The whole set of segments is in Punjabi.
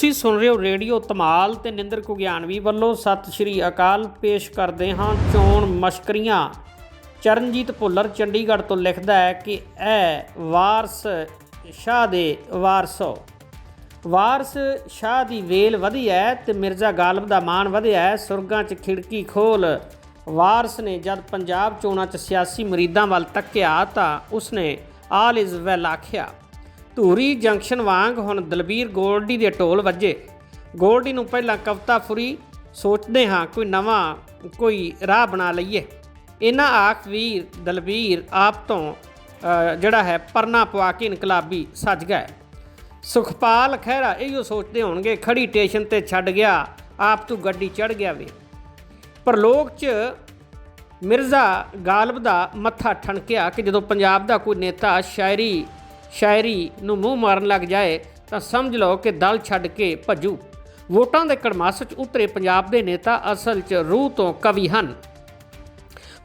ਤੁਸੀਂ ਸੁਣ ਰਹੇ ਹੋ ਰੇਡੀਓ ਧਮਾਲ ਤੇ ਨਿੰਦਰ ਕੁਗਿਆਨਵੀ ਵੱਲੋਂ ਸਤਿ ਸ਼੍ਰੀ ਅਕਾਲ। ਪੇਸ਼ ਕਰਦੇ ਹਾਂ ਚੋਣ ਮਸ਼ਕਰੀਆਂ। ਚਰਨਜੀਤ ਭੁੱਲਰ ਚੰਡੀਗੜ੍ਹ ਤੋਂ ਲਿਖਦਾ ਹੈ ਕਿ ਐ ਵਾਰਸ ਸ਼ਾਹ ਦੇ ਵਾਰਸੋ। ਵਾਰਸ ਸ਼ਾਹ ਦੀ ਵੇਲ ਵਧੀ ਹੈ ਤੇ ਮਿਰਜ਼ਾ ਗਾਲਬ ਦਾ ਮਾਣ ਵਧਿਆ ਹੈ। ਸੁਰਗਾਂ 'ਚ ਖਿੜਕੀ ਖੋਲ। ਵਾਰਸ ਨੇ ਜਦ ਪੰਜਾਬ ਚੋਣਾਂ 'ਚ ਸਿਆਸੀ ਮਰੀਦਾਂ ਵੱਲ ਤੱਕਿਆ ਤਾਂ ਉਸਨੇ ਆਲ ਇਜ਼ ਵੈਲ ਆਖਿਆ। ਧੂਰੀ ਜੰਕਸ਼ਨ ਵਾਂਗ ਹੁਣ ਦਲਬੀਰ ਗੋਲਡੀ ਦੇ ਢੋਲ ਵੱਜੇ। ਗੋਲਡੀ ਨੂੰ ਪਹਿਲਾਂ ਕਵਤਾ ਫੁਰੀ ਸੋਚਦੇ ਹਾਂ, ਕੋਈ ਨਵਾਂ, ਕੋਈ ਰਾਹ ਬਣਾ ਲਈਏ। ਇਹਨਾਂ ਆਖ ਵੀਰ ਦਲਬੀਰ ਆਪ ਤੋਂ ਜਿਹੜਾ ਹੈ ਪਰਨਾ ਪਵਾ ਕੇ ਇਨਕਲਾਬੀ ਸੱਜ ਗਏ। ਸੁਖਪਾਲ ਖਹਿਰਾ ਇਹੋ ਸੋਚਦੇ ਹੋਣਗੇ, ਖੜੀ ਸਟੇਸ਼ਨ ਤੇ ਛੱਡ ਗਿਆ, ਆਪ ਤੂੰ ਗੱਡੀ ਚੜ ਗਿਆ ਵੇ। ਪ੍ਰਲੋਕ 'ਚ ਮਿਰਜ਼ਾ ਗਾਲਬ ਦਾ ਮੱਥਾ ਠਣਕਿਆ ਕਿ ਜਦੋਂ ਪੰਜਾਬ ਦਾ ਕੋਈ ਨੇਤਾ, ਸ਼ਾਇਰੀ ਸ਼ਾਇਰੀ ਨੂੰ ਮੂੰਹ ਮਾਰਨ ਲੱਗ ਜਾਏ ਤਾਂ ਸਮਝ ਲਓ ਕਿ ਦਲ ਛੱਡ ਕੇ ਭੱਜੂ। ਵੋਟਾਂ ਦੇ ਕੜਮਾਸ 'ਚ ਉਤਰੇ ਪੰਜਾਬ ਦੇ ਨੇਤਾ ਅਸਲ 'ਚ ਰੂਹ ਤੋਂ ਕਵੀ ਹਨ।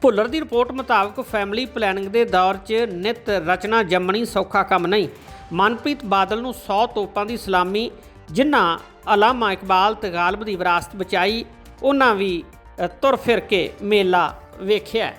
ਭੁੱਲਰ ਦੀ ਰਿਪੋਰਟ ਮੁਤਾਬਕ ਫੈਮਿਲੀ ਪਲੈਨਿੰਗ ਦੇ ਦੌਰ 'ਚ ਨਿਤ ਰਚਨਾ ਜੰਮਣੀ ਸੌਖਾ ਕੰਮ ਨਹੀਂ। ਮਨਪ੍ਰੀਤ ਬਾਦਲ ਨੂੰ 100 ਤੋਪਾਂ ਦੀ ਸਲਾਮੀ, ਜਿਨ੍ਹਾਂ ਅਲਾਮਾ ਇਕਬਾਲ ਤੇ ਗਾਲਬ ਦੀ ਵਿਰਾਸਤ ਬਚਾਈ, ਉਹਨਾਂ ਵੀ ਤੁਰ ਫਿਰ ਕੇ ਮੇਲਾ ਵੇਖਿਆ।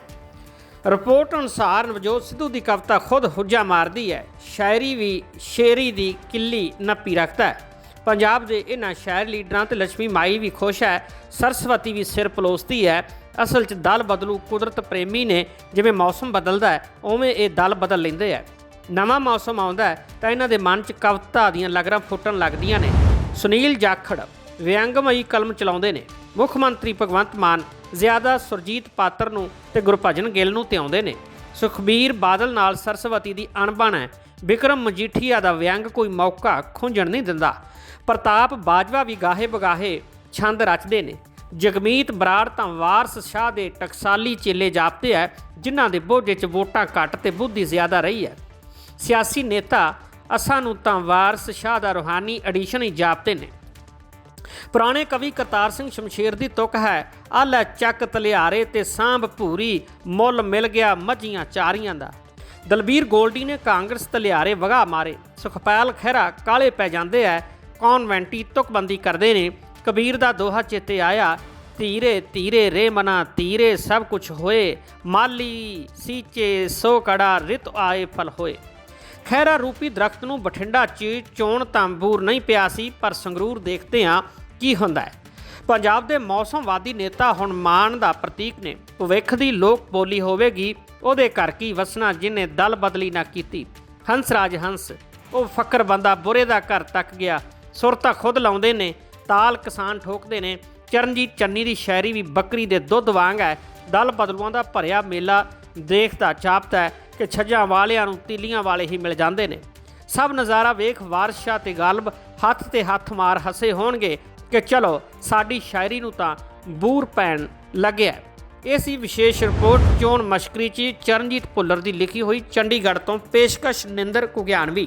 ਰਿਪੋਰਟ ਅਨੁਸਾਰ ਨਵਜੋਤ ਸਿੱਧੂ ਦੀ ਕਵਿਤਾ ਖੁਦ ਹੁੱਜਾ ਮਾਰਦੀ ਹੈ। ਸ਼ਾਇਰੀ ਵੀ ਸ਼ੇਰੀ ਦੀ ਕਿੱਲੀ ਨੱਪੀ ਰੱਖਦਾ ਹੈ। ਪੰਜਾਬ ਦੇ ਇਹਨਾਂ ਸ਼ਾਇਰ ਲੀਡਰਾਂ ਤੇ ਲక్ష్ਮੀ ਮਾਈ ਵੀ ਖੁਸ਼ ਹੈ। ਸਰਸਵਤੀ ਵੀ ਸਿਰ ਪਲੋਸਦੀ ਹੈ। ਅਸਲ 'ਚ ਦਲ ਬਦਲੂ ਕੁਦਰਤ ਪ੍ਰੇਮੀ ਨੇ, ਜਿਵੇਂ ਮੌਸਮ ਬਦਲਦਾ ਹੈ, ਉਵੇਂ ਇਹ ਦਲ ਬਦਲ ਲੈਂਦੇ ਹੈ। ਨਵਾਂ ਮੌਸਮ ਆਉਂਦਾ ਹੈ ਤਾਂ ਇਹਨਾਂ ਦੇ ਮਨ 'ਚ ਕਵਿਤਾ ਦੀਆਂ ਲਗਰਾਂ ਫੁੱਟਣ ਲੱਗਦੀਆਂ ਨੇ। ਸੁਨੀਲ ਜਾਖੜ ਵਿਅੰਗਮਈ ਕਲਮ ਚਲਾਉਂਦੇ ਨੇ। ਮੁੱਖ ਮੰਤਰੀ ਭਗਵੰਤ ਮਾਨ ਜ਼ਿਆਦਾ ਸੁਰਜੀਤ ਪਾਤਰ ਨੂੰ ਤੇ ਗੁਰਭਜਨ ਗਿੱਲ ਨੂੰ ਤਿਆਉਂਦੇ ਨੇ। ਸੁਖਬੀਰ ਬਾਦਲ ਨਾਲ ਸਰਸਵਤੀ ਦੀ ਅਣਬਣ ਹੈ। ਵਿਕਰਮ ਮਜੀਠੀਆ ਦਾ ਵਿਅੰਗ ਕੋਈ ਮੌਕਾ ਖੁੰਝਣ ਨਹੀਂ ਦਿੰਦਾ। ਪ੍ਰਤਾਪ ਬਾਜਵਾ ਵੀ ਗਾਹੇ ਬਗਾਹੇ ਛੰਦ ਰਚਦੇ ਨੇ। ਜਗਮੀਤ ਬਰਾੜ ਤਾਂ ਵਾਰਸ ਸ਼ਾਹ ਦੇ ਟਕਸਾਲੀ ਚੇਲੇ ਜਾਪਦੇ ਹੈ ਜਿਨ੍ਹਾਂ ਦੇ ਬੋਝੇ 'ਚ ਵੋਟਾਂ ਘੱਟ ਤੇ ਬੁੱਧੀ ਜ਼ਿਆਦਾ ਰਹੀ ਹੈ। ਸਿਆਸੀ ਨੇਤਾ ਅਸਾਂ ਨੂੰ ਤਾਂ ਵਾਰਸ ਸ਼ਾਹ ਦਾ ਰੂਹਾਨੀ ਐਡੀਸ਼ਨ ਹੀ ਜਾਪਦੇ ਨੇ। ਪੁਰਾਣੇ ਕਵੀ ਕਰਤਾਰ ਸਿੰਘ ਸ਼ਮਸ਼ੇਰ ਦੀ ਤੁਕ ਹੈ ਆਲਾ ਚੱਕ ਤਲਿਆਰੇ ਤੇ ਸਾਂਭ ਭੂਰੀ, ਮੁੱਲ ਮਿਲ ਗਿਆ ਮੱਝੀਆਂ ਚਾਰੀਆਂ ਦਾ। ਦਲਬੀਰ ਗੋਲਡੀ ਨੇ ਕਾਂਗਰਸ ਤਲਿਆਰੇ ਵਗਾ ਮਾਰੇ। ਸੁਖਪਾਲ ਖਹਿਰਾ ਕਾਲੇ ਪੈ ਜਾਂਦੇ ਐ ਕੌਨਵੈਂਟੀ ਤੁਕਬੰਦੀ ਕਰਦੇ ਨੇ? ਕਬੀਰ ਦਾ ਦੋਹਾ ਚੇਤੇ ਆਇਆ, ਧੀਰੇ ਧੀਰੇ ਰੇ ਮਨਾ, ਧੀਰੇ ਸਭ ਕੁਝ ਹੋਏ, ਮਾਲੀ ਸੀਚੇ ਸੋ ਕੜਾ ਰਿਤ ਆਏ ਫਲ ਹੋਏ। ਖੈਰਾ ਰੂਪੀ ਦਰਖਤ ਨੂੰ ਬਠਿੰਡਾ 'ਚ ਚੋਣ ਤੰਬੂਰ ਨਹੀਂ ਪਿਆ ਸੀ, ਪਰ ਸੰਗਰੂਰ ਦੇਖਦੇ ਹਾਂ ਕੀ ਹੁੰਦਾ ਹੈ। ਪੰਜਾਬ ਦੇ ਮੌਸਮਵਾਦੀ ਨੇਤਾ ਹੁਣ ਮਾਨ ਦਾ ਪ੍ਰਤੀਕ ਨੇ। ਭਵਿੱਖ ਦੀ ਲੋਕ ਬੋਲੀ ਹੋਵੇਗੀ, ਉਹਦੇ ਘਰ ਕੀ ਵਸਣਾ, ਜਿਹਨੇ ਦਲ ਬਦਲੀ ਨਾ ਕੀਤੀ। ਹੰਸਰਾਜ ਹੰਸ, ਉਹ ਫੱਕਰ ਬੰਦਾ ਬੁਰੇ ਦਾ ਘਰ ਤੱਕ ਗਿਆ। ਸੁਰਤਾ ਖੁਦ ਲਾਉਂਦੇ ਨੇ, ਤਾਲ ਕਿਸਾਨ ਠੋਕਦੇ ਨੇ। ਚਰਨਜੀਤ ਚੰਨੀ ਦੀ ਸ਼ਾਇਰੀ ਵੀ ਬੱਕਰੀ ਦੇ ਦੁੱਧ ਵਾਂਗ ਹੈ। ਦਲ ਬਦਲੂਆਂ ਦਾ ਭਰਿਆ ਮੇਲਾ ਦੇਖਦਾ ਚਾਪਦਾ ਹੈ। ਕਿ ਛੱਜਾਂ ਵਾਲਿਆਂ ਨੂੰ ਤੀਲੀਆਂ ਵਾਲੇ ਹੀ ਮਿਲ ਜਾਂਦੇ ਨੇ। ਸਭ ਨਜ਼ਾਰਾ ਵੇਖ ਵਾਰਸ਼ਾ ਤੇ ਗਾਲਬ ਹੱਥ ਤੇ ਹੱਥ ਮਾਰ ਹੱਸੇ ਹੋਣਗੇ ਕਿ ਚਲੋ, ਸਾਡੀ ਸ਼ਾਇਰੀ ਨੂੰ ਤਾਂ ਬੂਰ ਪੈਣ ਲੱਗਿਆ ਇਹ ਸੀ ਵਿਸ਼ੇਸ਼ ਰਿਪੋਰਟ ਚੋਣ ਮਸ਼ਕਰੀ ਚ ਚਰਨਜੀਤ ਭੁੱਲਰ ਦੀ ਲਿਖੀ ਹੋਈ ਚੰਡੀਗੜ੍ਹ ਤੋਂ ਪੇਸ਼ਕਸ਼ ਨਿੰਦਰ ਕੁਗਿਆਨਵੀ।